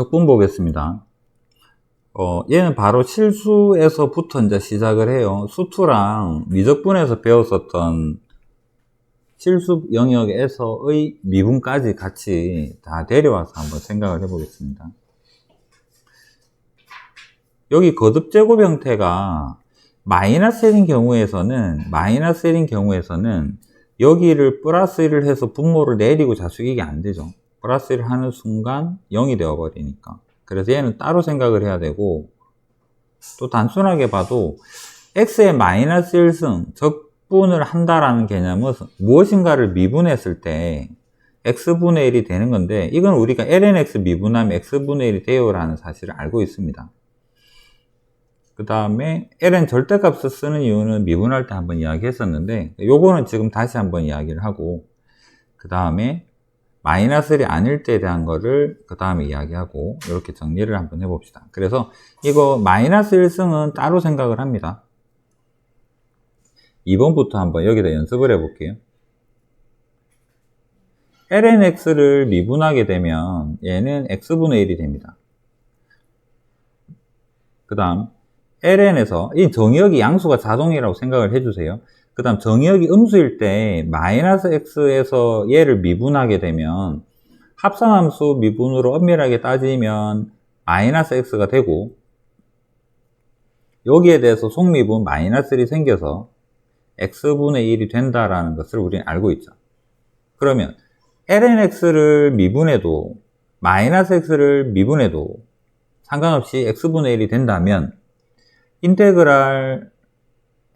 적분 보겠습니다. 어, 얘는 바로 실수에서부터 이제 시작을 해요. 수투랑 미적분에서 배웠었던 실수 영역에서의 미분까지 같이 다 데려와서 한번 생각을 해보겠습니다. 여기 거듭 제곱 형태가 마이너스 1인 경우에서는 마이너스 1인 경우에서는 여기를 플러스 1을 해서 분모를 내리고 자수이게 안 되죠. 플러스 1을 하는 순간 0이 되어 버리니까. 그래서 얘는 따로 생각을 해야 되고 또 단순하게 봐도 x의 마이너스 1승 적분을 한다라는 개념은 무엇인가를 미분했을 때 x분의 1이 되는 건데 이건 우리가 lnx 미분하면 x분의 1이 돼요라는 사실을 알고 있습니다. 그 다음에 ln 절대값을 쓰는 이유는 미분할 때 한번 이야기했었는데 요거는 지금 다시 한번 이야기를 하고 그 다음에 마이너스 1이 아닐 때에 대한 거를 그 다음에 이야기하고 이렇게 정리를 한번 해봅시다. 그래서 이거 마이너스 1승은 따로 생각을 합니다. 2번부터 한번 여기다 연습을 해볼게요. lnx를 미분하게 되면 얘는 x분의 1이 됩니다. 그 다음 ln에서 이 정의역이 양수가 자동이라고 생각을 해주세요. 그 다음 정의역이 음수일 때 마이너스 x에서 얘를 미분하게 되면 합성함수 미분으로 엄밀하게 따지면 마이너스 x가 되고 여기에 대해서 속미분 마이너스 1이 생겨서 x분의 1이 된다라는 것을 우리는 알고 있죠. 그러면 lnx를 미분해도 마이너스 x를 미분해도 상관없이 x분의 1이 된다면 인테그랄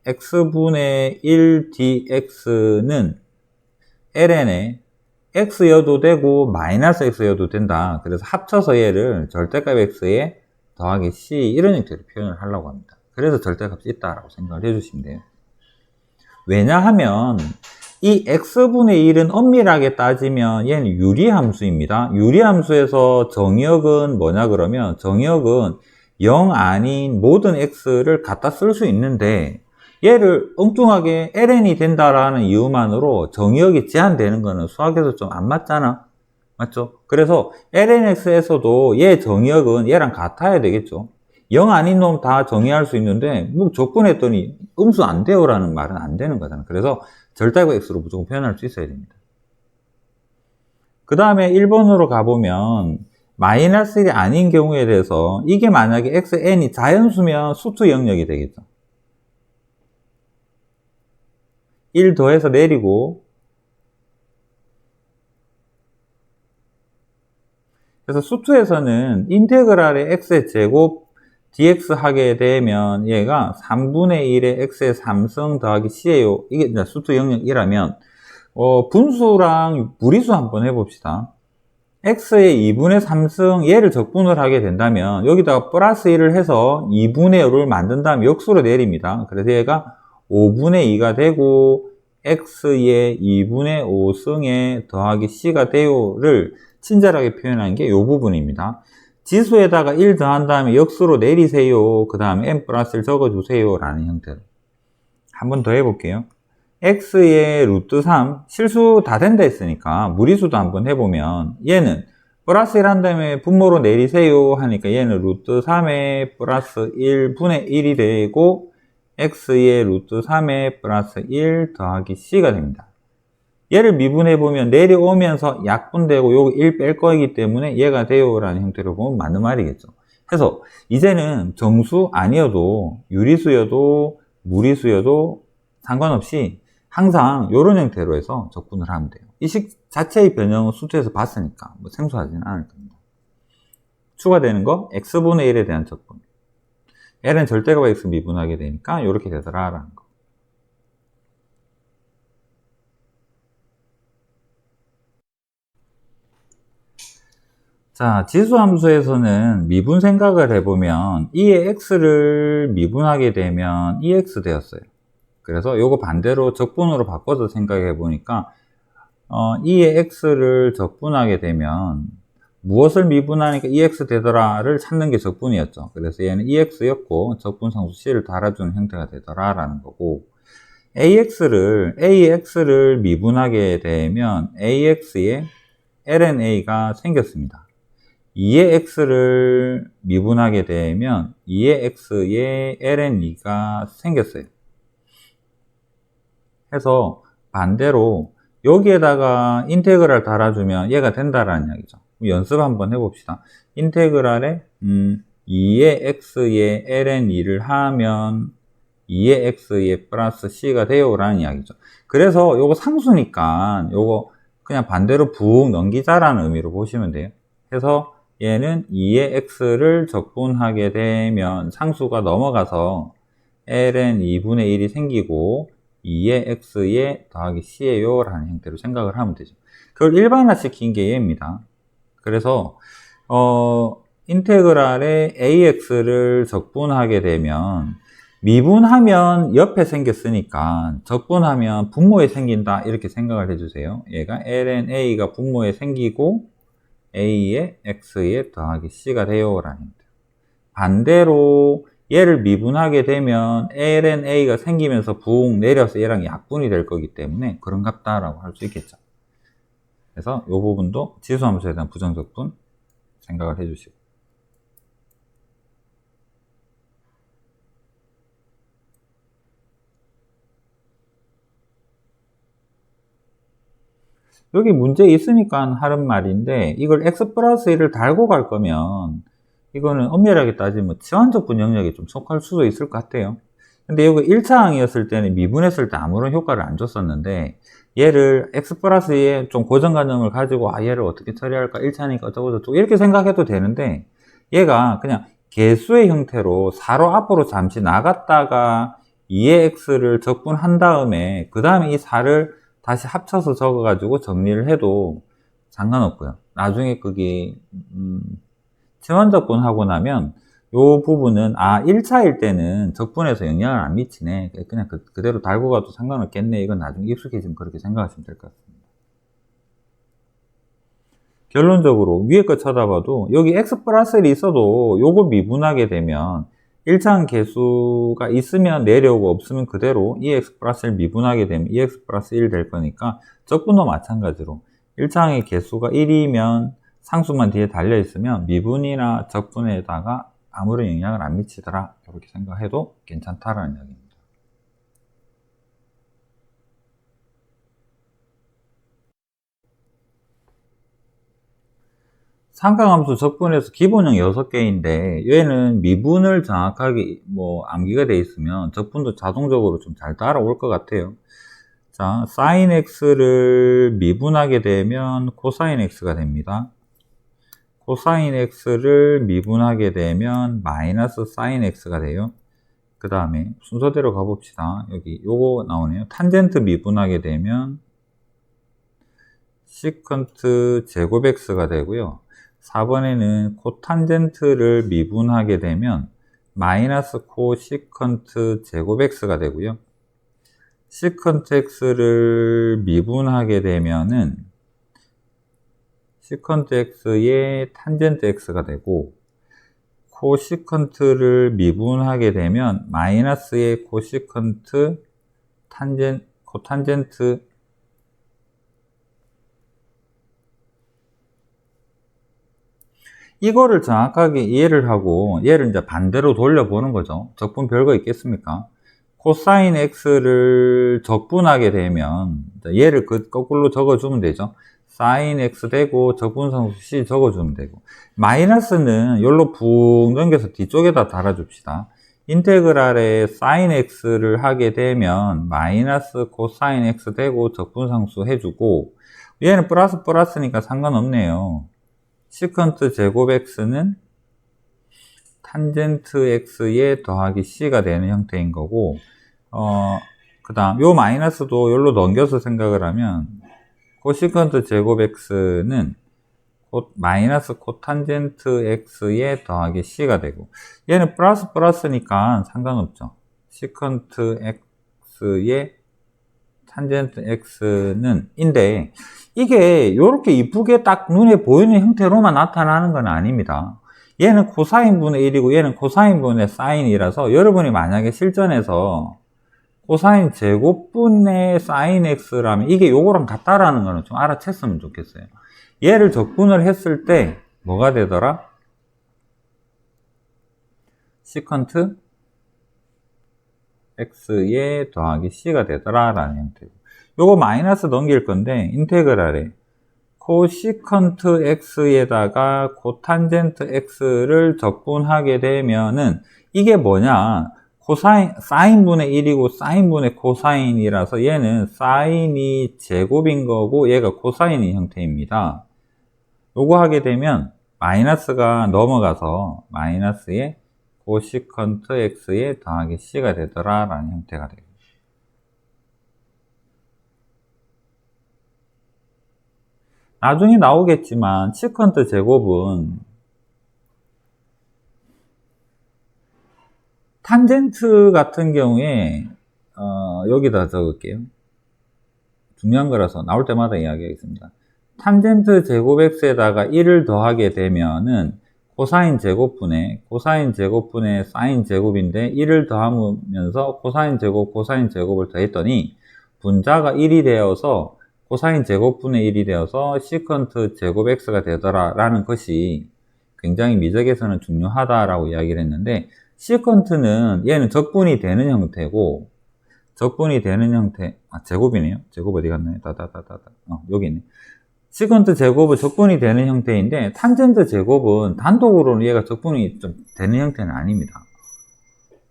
x분의 1 dx는 ln에 x여도 되고 마이너스 x여도 된다. 그래서 합쳐서 얘를 절대값 x에 더하기 c 이런 형태로 표현을 하려고 합니다. 그래서 절대값이 있다라고 생각을 해주시면 돼요. 왜냐하면 이 x분의 1은 엄밀하게 따지면 얘는 유리함수입니다. 유리함수에서 정역은 뭐냐 그러면 정역은 0 아닌 모든 x를 갖다 쓸 수 있는데 얘를 엉뚱하게 ln이 된다라는 이유만으로 정의역이 제한되는 거는 수학에서 좀 안 맞잖아. 맞죠? 그래서 lnx에서도 얘 정의역은 얘랑 같아야 되겠죠. 0 아닌 놈 다 정의할 수 있는데 뭐 조건했더니 음수 안 돼요라는 말은 안 되는 거잖아. 그래서 절대값 x로 무조건 표현할 수 있어야 됩니다. 그 다음에 1번으로 가보면 마이너스 1이 아닌 경우에 대해서 이게 만약에 xn이 자연수면 수투 영역이 되겠죠. 1 더해서 내리고 그래서 수투에서는 인테그랄의 x의 제곱 dx 하게 되면 얘가 3분의 1의 x의 3승 더하기 c예요. 이게 수투 영역이라면 어, 분수랑 무리수 한번 해봅시다. x의 2분의 3승 얘를 적분을 하게 된다면 여기다가 플러스 1을 해서 2분의 5를 만든 다음 역수로 내립니다. 그래서 얘가 5분의 2가 되고 x의 2분의 5승에 더하기 c가 되요를 친절하게 표현한 게 이 부분입니다. 지수에다가 1 더한 다음에 역수로 내리세요. 그 다음에 n 플러스를 적어주세요. 라는 형태로. 한 번 더 해볼게요. x의 루트 3 실수 다 된다 했으니까 무리수도 한번 해보면 얘는 플러스 1 한 다음에 분모로 내리세요 하니까 얘는 루트 3에 플러스 1분의 1이 되고 x의 루트 3에 플러스 1 더하기 c가 됩니다. 얘를 미분해보면 내려오면서 약분되고 요거 1 뺄 거이기 때문에 얘가 돼요 라는 형태로 보면 맞는 말이겠죠. 해서 이제는 정수 아니어도 유리수여도 무리수여도 상관없이 항상 이런 형태로 해서 적분을 하면 돼요. 이 식 자체의 변형은 수투에서 봤으니까 뭐 생소하지는 않을 겁니다. 추가되는 거 x분의 1에 대한 적분. L은 절대값 x 미분하게 되니까 이렇게 되더라 라는 거. 자, 지수함수에서는 미분 생각을 해보면 2의 x를 미분하게 되면 2x 되었어요. 그래서 요거 반대로 적분으로 바꿔서 생각해 보니까 어, 2의 x를 적분하게 되면 무엇을 미분하니까 2x 되더라를 찾는 게 적분이었죠. 그래서 얘는 2x였고 적분상수 c를 달아주는 형태가 되더라라는 거고 ax를 ax를 미분하게 되면 ax에 lna가 생겼습니다. 2의 x를 미분하게 되면 2의 x에 ln 2가 생겼어요. 해서 반대로 여기에다가 인테그랄 달아주면 얘가 된다라는 이야기죠. 연습 한번 해봅시다. 인테그랄에 음, 2의 x에 ln 2를 하면 2의 x에 플러스 c가 돼요라는 이야기죠. 그래서 요거 상수니까 요거 그냥 반대로 붕 넘기자라는 의미로 보시면 돼요. 그래서 얘는 2의 x를 적분하게 되면 상수가 넘어가서 ln 2분의 1이 생기고 2의 x에 더하기 c예요 라는 형태로 생각을 하면 되죠. 그걸 일반화 시킨 게 얘입니다. 그래서 어, 인테그랄에 ax를 적분하게 되면 미분하면 옆에 생겼으니까 적분하면 분모에 생긴다 이렇게 생각을 해주세요. 얘가 ln a가 분모에 생기고 a에 x에 더하기 c가 돼요 라는 형태. 반대로 얘를 미분하게 되면 ln a가 생기면서 붕 내려서 얘랑 약분이 될 거기 때문에 그런갑다라고 할 수 있겠죠. 그래서 이 부분도 지수함수에 대한 부정적분 생각을 해주시고 여기 문제 있으니까 하는 말인데 이걸 x 플러스 1을 달고 갈 거면 이거는 엄밀하게 따지면 지환적분 영역에 좀 속할 수도 있을 것 같아요. 근데 여기 1차항이었을 때는 미분했을 때 아무런 효과를 안 줬었는데 얘를 x 플러스 2에 좀 고정관념을 가지고 아 얘를 어떻게 처리할까 1차니까 어쩌고 저쩌고 이렇게 생각해도 되는데 얘가 그냥 개수의 형태로 4로 앞으로 잠시 나갔다가 2의 x를 적분한 다음에 그 다음에 이 4를 다시 합쳐서 적어가지고 정리를 해도 상관없고요. 나중에 그게 음, 체원적분 하고 나면 요 부분은 아 1차일 때는 적분해서 영향을 안 미치네. 그냥 그, 그대로 달고 가도 상관없겠네. 이건 나중에 익숙해지면 그렇게 생각하시면 될 것 같습니다. 결론적으로 위에 거 쳐다봐도 여기 x 플러스 1이 있어도 요거 미분하게 되면 1차항 개수가 있으면 내려오고 없으면 그대로 2x 플러스 1 미분하게 되면 2x 플러스 1 될 거니까 적분도 마찬가지로 1차항의 개수가 1이면 상수만 뒤에 달려 있으면 미분이나 적분에다가 아무런 영향을 안 미치더라 이렇게 생각해도 괜찮다라는 이야기입니다. 상강함수 적분에서 기본형 6개인데 얘는 미분을 정확하게 뭐 암기가 돼 있으면 적분도 자동적으로 좀 잘 따라올 것 같아요. 자, sin x를 미분하게 되면 코사인 x가 됩니다. 코사인 x를 미분하게 되면 마이너스 사인 x가 돼요. 그 다음에 순서대로 가봅시다. 여기 요거 나오네요. 탄젠트 미분하게 되면 시컨트 제곱 x가 되고요. 4번에는 코탄젠트를 미분하게 되면 마이너스 코시컨트 제곱 x가 되고요. 시컨트 x를 미분하게 되면은 시컨트 x의 탄젠트 x가 되고 코시컨트를 미분하게 되면 마이너스의 코시컨트 탄젠 코탄젠트 이거를 정확하게 이해를 하고 얘를 이제 반대로 돌려보는 거죠. 적분 별거 있겠습니까? 코사인 x를 적분하게 되면 얘를 그 거꾸로 적어주면 되죠. 사인 x 되고 적분상수 c 적어주면 되고 마이너스는 여기로 푹 넘겨서 뒤쪽에다 달아줍시다. 인테그랄에 사인 x를 하게 되면 마이너스 코사인 x 되고 적분상수 해주고 얘는 플러스 플러스니까 상관없네요. 시컨트 제곱 x는 탄젠트 x에 더하기 c가 되는 형태인 거고 어, 그 다음 요 마이너스도 여기로 넘겨서 생각을 하면 코시컨트 제곱 x는 코, 마이너스 코탄젠트 x에 더하기 c가 되고 얘는 플러스 플러스니까 상관없죠. 시컨트 x에 탄젠트 x는 인데 이게 이렇게 이쁘게 딱 눈에 보이는 형태로만 나타나는 건 아닙니다. 얘는 코사인 분의 1이고 얘는 코사인 분의 사인이라서 여러분이 만약에 실전에서 코사인 제곱분의 사인 x라면 이게 요거랑 같다라는 거는 좀 알아챘으면 좋겠어요. 얘를 적분을 했을 때 뭐가 되더라? 시컨트 x에 더하기 c가 되더라 라는 형태고 요거 마이너스 넘길 건데 인테그랄에 코시컨트 x에다가 코탄젠트 x를 적분하게 되면은 이게 뭐냐 코사인 사인분의 1이고 사인분의 코사인이라서 얘는 사인이 제곱인 거고 얘가 코사인의 형태입니다. 요거 하게 되면 마이너스가 넘어가서 마이너스에 코시컨트 x에 더하기 c가 되더라 라는 형태가 되고 나중에 나오겠지만 시컨트 제곱은 탄젠트 같은 경우에 어, 여기다 적을게요. 중요한 거라서 나올 때마다 이야기하겠습니다. 탄젠트 제곱 x에다가 1을 더하게 되면은 코사인 제곱분의 코사인 제곱분의 사인 제곱인데 1을 더하면서 코사인 제곱 코사인 제곱을 더했더니 분자가 1이 되어서 코사인 제곱분의 1이 되어서 시컨트 제곱 x가 되더라 라는 것이 굉장히 미적에서는 중요하다라고 이야기를 했는데 시컨트는 얘는 적분이 되는 형태고 적분이 되는 형태 아 제곱이네요. 제곱 어디 갔나요? 다다다다다. 어 여기 있네. 시컨트 제곱은 적분이 되는 형태인데 탄젠트 제곱은 단독으로는 얘가 적분이 좀 되는 형태는 아닙니다.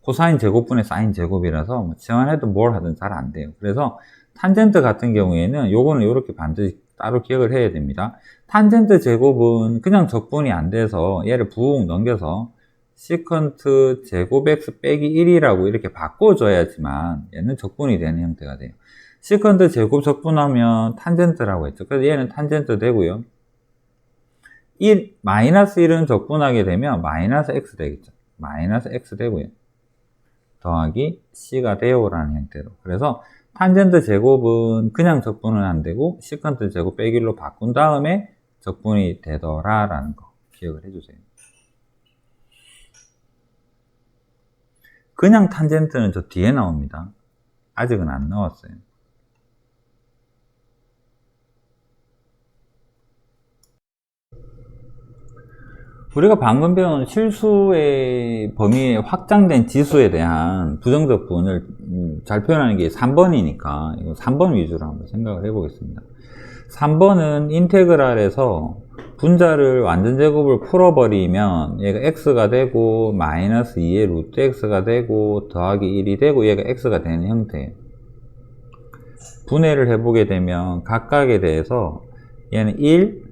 코사인 제곱분의 사인 제곱이라서 뭐 치환해도 뭘 하든 잘 안 돼요. 그래서 탄젠트 같은 경우에는 요거는 이렇게 반드시 따로 기억을 해야 됩니다. 탄젠트 제곱은 그냥 적분이 안 돼서 얘를 부웅 넘겨서 시컨트 제곱 x 빼기 1이라고 이렇게 바꿔줘야지만 얘는 적분이 되는 형태가 돼요. 시컨트 제곱 적분하면 탄젠트라고 했죠. 그래서 얘는 탄젠트 되고요. 1, 마이너스 1은 적분하게 되면 마이너스 x 되겠죠. 마이너스 x 되고요. 더하기 c가 되요라는 형태로. 그래서 탄젠트 제곱은 그냥 적분은 안 되고 시컨트 제곱 빼기로 바꾼 다음에 적분이 되더라 라는 거 기억을 해주세요. 그냥 탄젠트는 저 뒤에 나옵니다. 아직은 안 나왔어요. 우리가 방금 배운 실수의 범위에 확장된 지수에 대한 부정적분을 음, 잘 표현하는 게 3번이니까 3번 위주로 한번 생각을 해보겠습니다. 3번은 인테그랄에서 분자를 완전 제곱을 풀어버리면 얘가 x가 되고 마이너스 2의 루트 x가 되고 더하기 1이 되고 얘가 x가 되는 형태예요. 분해를 해보게 되면 각각에 대해서 얘는 1,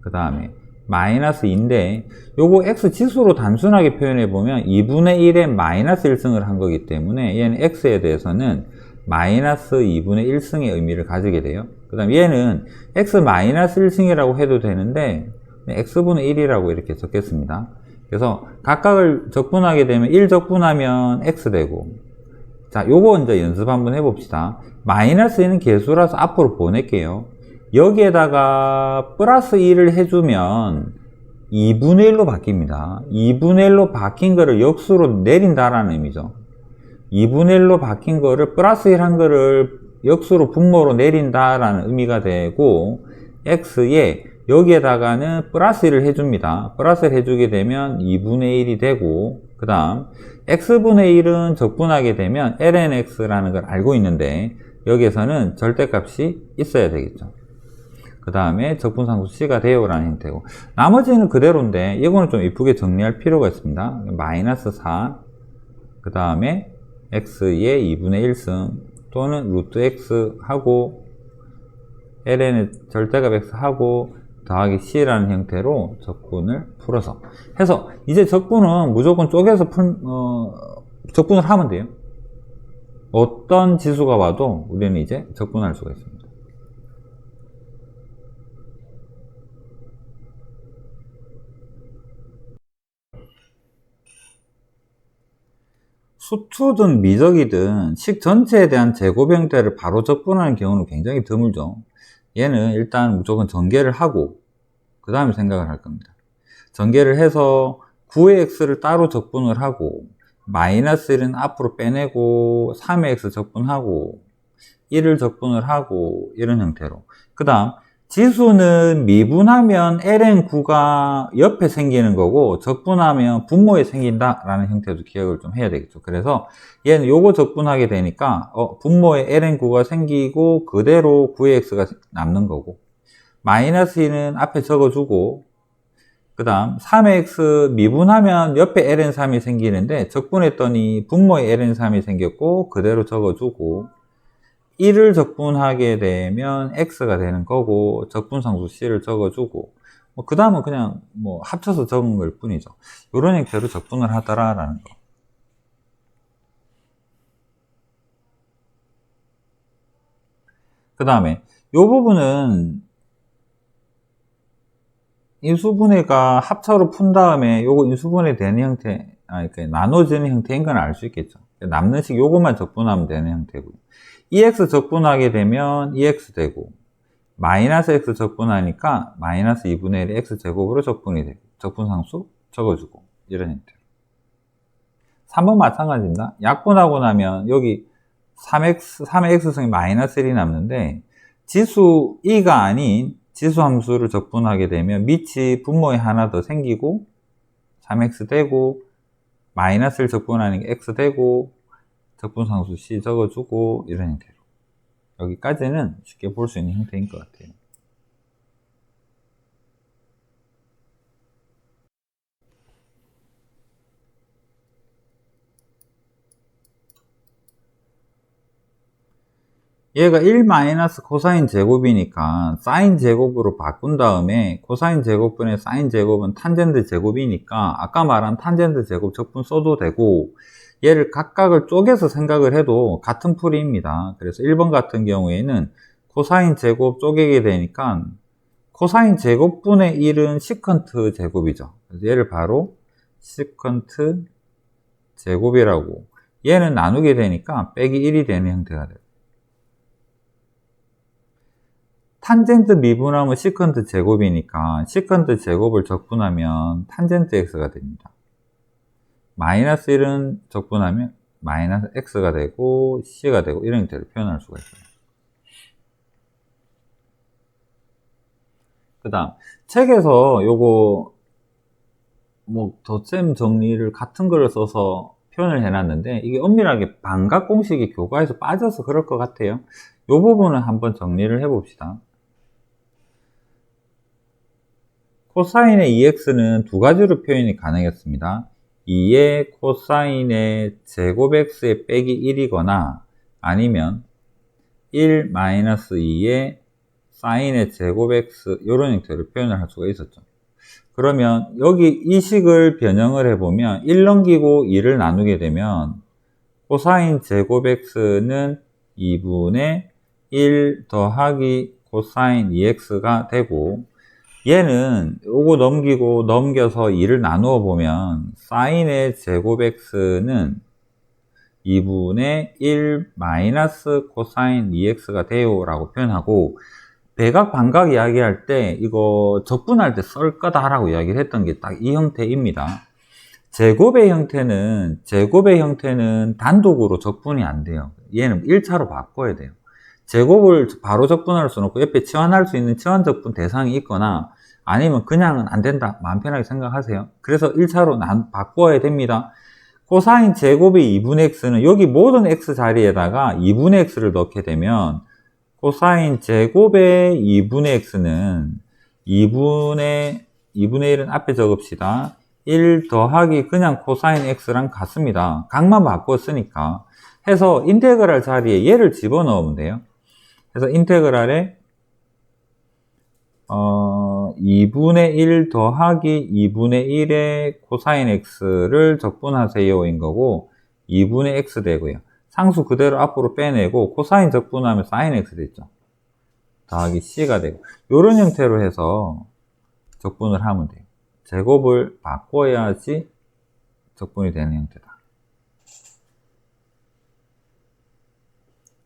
그 다음에 마이너스 2인데 요거 x 지수로 단순하게 표현해 보면 2분의 1에 마이너스 1승을 한 거기 때문에 얘는 x에 대해서는 마이너스 2분의 1승의 의미를 가지게 돼요 그 다음 얘는 x 마이너스 1승이라고 해도 되는데 x분의 1이라고 이렇게 적겠습니다 그래서 각각을 적분하게 되면 1 적분하면 x 되고 자 요거 이제 연습 한번 해봅시다 마이너스 2는 개수라서 앞으로 보낼게요 여기에다가 플러스 1을 해주면 2분의 1로 바뀝니다. 2분의 1로 바뀐 거를 역수로 내린다라는 의미죠. 2분의 1로 바뀐 거를 플러스 1 한 거를 역수로 분모로 내린다라는 의미가 되고 x에 여기에다가는 플러스 1을 해줍니다. 플러스 1 해주게 되면 2분의 1이 되고 그 다음 x분의 1은 적분하게 되면 lnx라는 걸 알고 있는데 여기에서는 절대값이 있어야 되겠죠. 그 다음에 적분상수 C가 돼요라는 형태고 나머지는 그대로인데 이거는 좀 이쁘게 정리할 필요가 있습니다. 마이너스 4, 그 다음에 X의 2분의 1승 또는 루트 X 하고 ln의 절대값 X 하고 더하기 C라는 형태로 적분을 풀어서 해서 이제 적분은 무조건 쪼개서 풀, 어, 적분을 하면 돼요. 어떤 지수가 와도 우리는 이제 적분할 수가 있습니다. 수투든 미적이든 식 전체에 대한 제곱 형태를 바로 적분하는 경우는 굉장히 드물죠. 얘는 일단 무조건 전개를 하고 그 다음에 생각을 할 겁니다. 전개를 해서 9의 x를 따로 적분을 하고 마이너스 1은 앞으로 빼내고 3의 x 적분하고 1을 적분을 하고 이런 형태로 그 다음 지수는 미분하면 ln9가 옆에 생기는 거고 적분하면 분모에 생긴다 라는 형태도 기억을 좀 해야 되겠죠. 그래서 얘는 요거 적분하게 되니까 어, 분모에 ln9가 생기고 그대로 9x가 남는 거고 마이너스 2는 앞에 적어주고 그 다음 3x 미분하면 옆에 ln3이 생기는데 적분했더니 분모에 ln3이 생겼고 그대로 적어주고 1을 적분하게 되면 x가 되는 거고 적분상수 c를 적어주고 뭐 그 다음은 그냥 뭐 합쳐서 적은 걸 뿐이죠. 이런 형태로 적분을 하더라라는 거. 그 다음에 이 부분은 인수분해가 합차로 푼 다음에 요거 인수분해 되는 형태, 아, 그러니까 나눠지는 형태인 건 알 수 있겠죠. 남는 식 요것만 적분하면 되는 형태고요. EX 적분하게 되면 EX 되고, 마이너스 X 적분하니까 마이너스 2분의 1 X 제곱으로 적분이 되고, 적분상수 적어주고, 이런 형태로. 3번 마찬가지입니다. 약분하고 나면 여기 3x, 3의 x승이 마이너스 1이 남는데, 지수 2가 아닌 지수 함수를 적분하게 되면 밑이 분모에 하나 더 생기고 3x 되고 마이너스를 적분하는 게 x 되고 적분상수 c 적어주고 이런 형태로 여기까지는 쉽게 볼 수 있는 형태인 것 같아요. 얘가 1 마이너스 코사인 제곱이니까 사인 제곱으로 바꾼 다음에 코사인 제곱분의 사인 제곱은 탄젠트 제곱이니까 아까 말한 탄젠트 제곱 적분 써도 되고 얘를 각각을 쪼개서 생각을 해도 같은 풀이입니다. 그래서 1번 같은 경우에는 코사인 제곱 쪼개게 되니까 코사인 제곱분의 1은 시컨트 제곱이죠. 그래서 얘를 바로 시컨트 제곱이라고 얘는 나누게 되니까 빼기 1이 되는 형태가 돼요. 탄젠트 미분하면 시컨트 제곱이니까 시컨트 제곱을 적분하면 탄젠트 x가 됩니다. 마이너스 1은 적분하면 마이너스 x가 되고 c가 되고 이런 형태로 표현할 수가 있어요. 그 다음 책에서 요거 뭐 덧셈 정리를 같은 거를 써서 표현을 해놨는데 이게 엄밀하게 반각 공식이 교과에서 빠져서 그럴 것 같아요. 이 부분은 한번 정리를 해봅시다. 코사인의 EX는 두 가지로 표현이 가능했습니다. 2의 코사인의 제곱 X의 빼기 1이거나 아니면 1 마이너스 2의 사인의 제곱 X 이런 형태로 표현을 할 수가 있었죠. 그러면 여기 이 식을 변형을 해보면 1 넘기고 2를 나누게 되면 코사인 제곱 X는 2분의 1 더하기 코사인 2X가 되고 얘는 요거 넘기고 넘겨서 2를 나누어 보면 사인의 제곱 x는 2분의 1 마이너스 코사인 2x가 돼요 라고 표현하고 배각 반각 이야기할 때 이거 적분할 때쓸 거다 라고 이야기를 했던 게 딱 이 형태입니다. 제곱의 형태는 제곱의 형태는 단독으로 적분이 안 돼요. 얘는 1차로 바꿔야 돼요. 제곱을 바로 적분할 수는 없고 옆에 치환할 수 있는 치환 적분 대상이 있거나 아니면 그냥은 안 된다. 마음 편하게 생각하세요. 그래서 1차로 난, 바꿔야 됩니다. 코사인 제곱의 2분의 x는 여기 모든 x 자리에다가 2분의 x를 넣게 되면 코사인 제곱의 2분의 x는 2분의 2분의 1은 앞에 적읍시다. 1 더하기 그냥 코사인 x랑 같습니다. 각만 바꿨으니까. 해서 인테그랄 자리에 얘를 집어넣으면 돼요. 그래서 인테그랄에 어, 2분의 1 더하기 2분의 1의 코사인 x를 적분하세요인 거고 2분의 x 되고요. 상수 그대로 앞으로 빼내고 코사인 적분하면 사인 x 됐죠. 더하기 c가 되고 이런 형태로 해서 적분을 하면 돼요. 제곱을 바꿔야지 적분이 되는 형태다.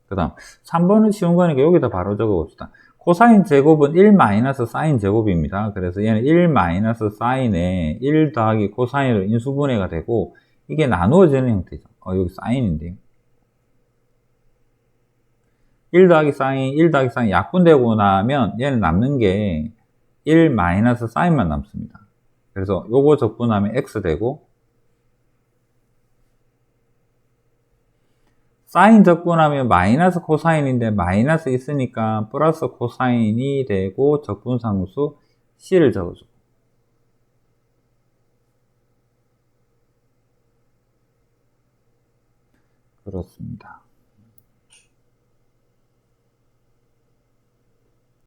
그 다음 3번은 쉬운 거니까 여기다 바로 적어봅시다. 코사인 제곱은 1 마이너스 사인 제곱입니다. 그래서 얘는 1 마이너스 사인에 1 더하기 코사인으로 인수분해가 되고 이게 나누어지는 형태죠. 어, 여기 사인인데요. 1 더하기 사인, 1 더하기 사인 약분되고 나면 얘는 남는 게 1 마이너스 사인만 남습니다. 그래서 요거 적분하면 x 되고 사인 적분하면 마이너스 코사인인데 마이너스 있으니까 플러스 코사인이 되고 적분상수 c를 적어줘. 그렇습니다.